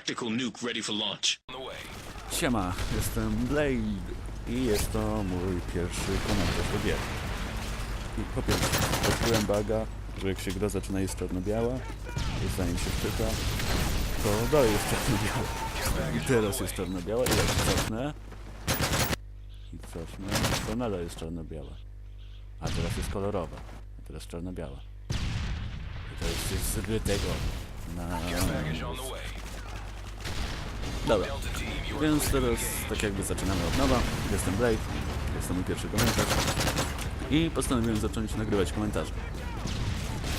tactical nuke ready for launch. Siema, jestem Blade i jest to mój pierwszy komentarz do gier. I po pierwsze, odkryłem baga, że jak się gra zaczyna jest czarno-biała, i zanim się wczyta, to dalej jest czarno-biała. I teraz jest czarno-biała i jak cofnę i cofnę, to nadal jest czarno-biała. A teraz jest kolorowa, a teraz czarno-biała. I to jest coś zbytego na... Dobra, więc teraz tak jakby zaczynamy od nowa. Jestem Blade, jest to mój pierwszy komentarz i postanowiłem zacząć nagrywać komentarze.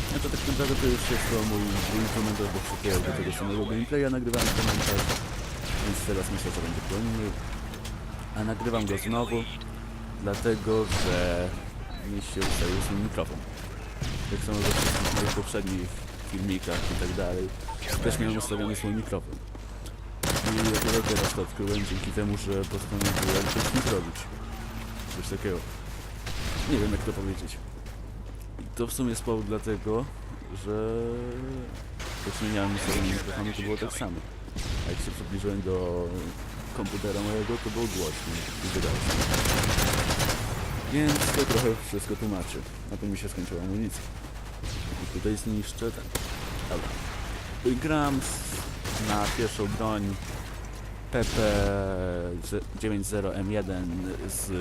Znaczy tak naprawdę to już jest to mój drugi komentarz, bo przykładem do tego samego gameplaya nagrywałem komentarz, więc teraz myślę, że będzie płynny. A nagrywam go znowu, dlatego że mi się ustawił swój mikrofon. Tak samo we wszystkich moich poprzednich filmikach i tak dalej, też miałem ustawiony swój mikrofon. I dopiero teraz to odkryłem dzięki temu, że postanowiłem coś z zrobić. Coś takiego. Nie wiem jak to powiedzieć. I to w sumie powód dlatego, że jak zmieniałem sobie mikrofonu to było tak samo. A jak się przybliżyłem do komputera mojego to było głośniej i wydało. Więc to trochę wszystko tłumaczy. Na tym mi się skończyła amunicja. I tutaj zniszczę ten. Dobra. Gram na pierwszą broń PP90M1 z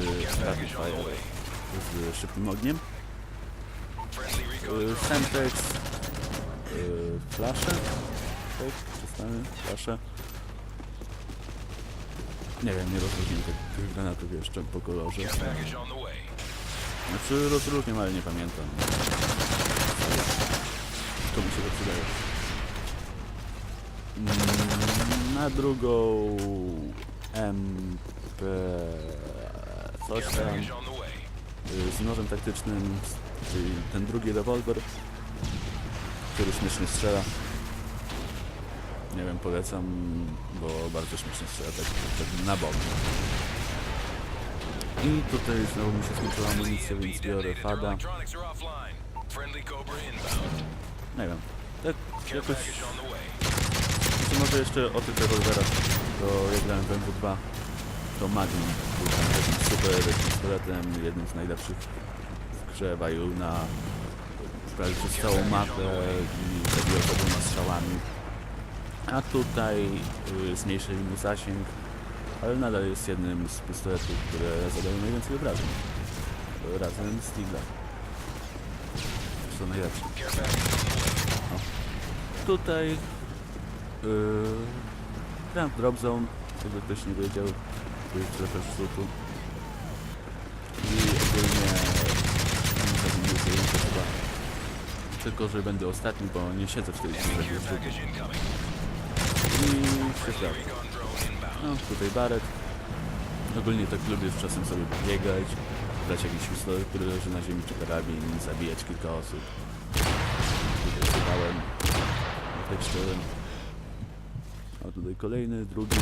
z szybkim ogniem. Y, Semtex, y, flasze, tak, przestany, flasze. Nie wiem, nie rozróżniam tych granatów jeszcze po kolorze. Znaczy rozróżniam, ale nie pamiętam. To mi się to przydaje. Mm, Na drugą MP coś tam y, z nożem taktycznym, czyli ten drugi rewolwer, który śmiesznie strzela. Nie wiem, polecam, bo bardzo śmiesznie strzela, tak, tak na bok. I tutaj znowu mi się skończyła amunicja, więc biorę fada. Nie wiem, tak jakoś... Może jeszcze o tych rewolwerach, to ja grałem w MW2, to Magnum był tam takim super pistoletem, jednym z najlepszych w grze, na prawie przez całą mapę i zabił osoboma strzałami. A tutaj y, zmniejszyli mu zasięg, ale nadal jest jednym z pistoletów, które zadają najwięcej obrażeń. Razem z Tigla. To najlepsze. O. Tutaj Yy, gram w Drop Zone, jakby ktoś nie wiedział, to jest trochę rzutu. I ogólnie nie się chyba. Tylko, że będę ostatni, bo nie siedzę w tej rzutu. I się sprawdza. No, tutaj Barret. Ogólnie tak lubię czasem sobie biegać, brać jakiś pistolet, który leży na ziemi, czy karabin, zabijać kilka osób. Tutaj chytałem, headshot'em. A tutaj kolejny, drugi,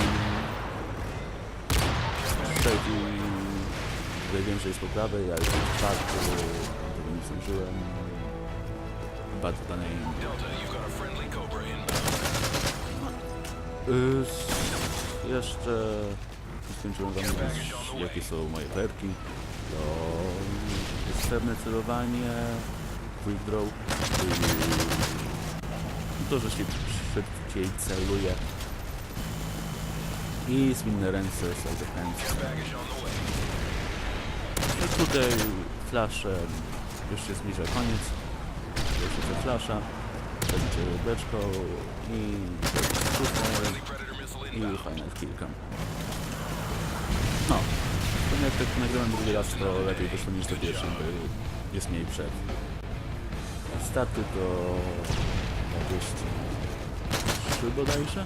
trzeci. Tutaj wiem, że jest po prawej, ale jest czwarty, tego nie zdążyłem. Bad name. Y, jeszcze skończyłem wam mówić, jakie są moje perki. To jest pewne celowanie, quick draw, czyli to, że się szybciej celuje i zwinne ręce są defense. No tutaj flasze, już się zbliża koniec. Jeszcze flasza, przebicie beczką i super i final kilka. No, to jak tak nagrałem drugi raz, to lepiej wyszło niż to pierwszy, bo jest mniej przerw. A Staty to 23 bodajże?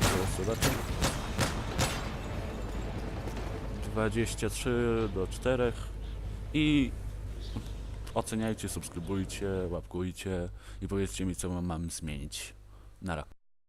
Zaraz zobaczę. 23 do 4 i oceniajcie, subskrybujcie, łapkujcie i powiedzcie mi co mam zmienić. Nara.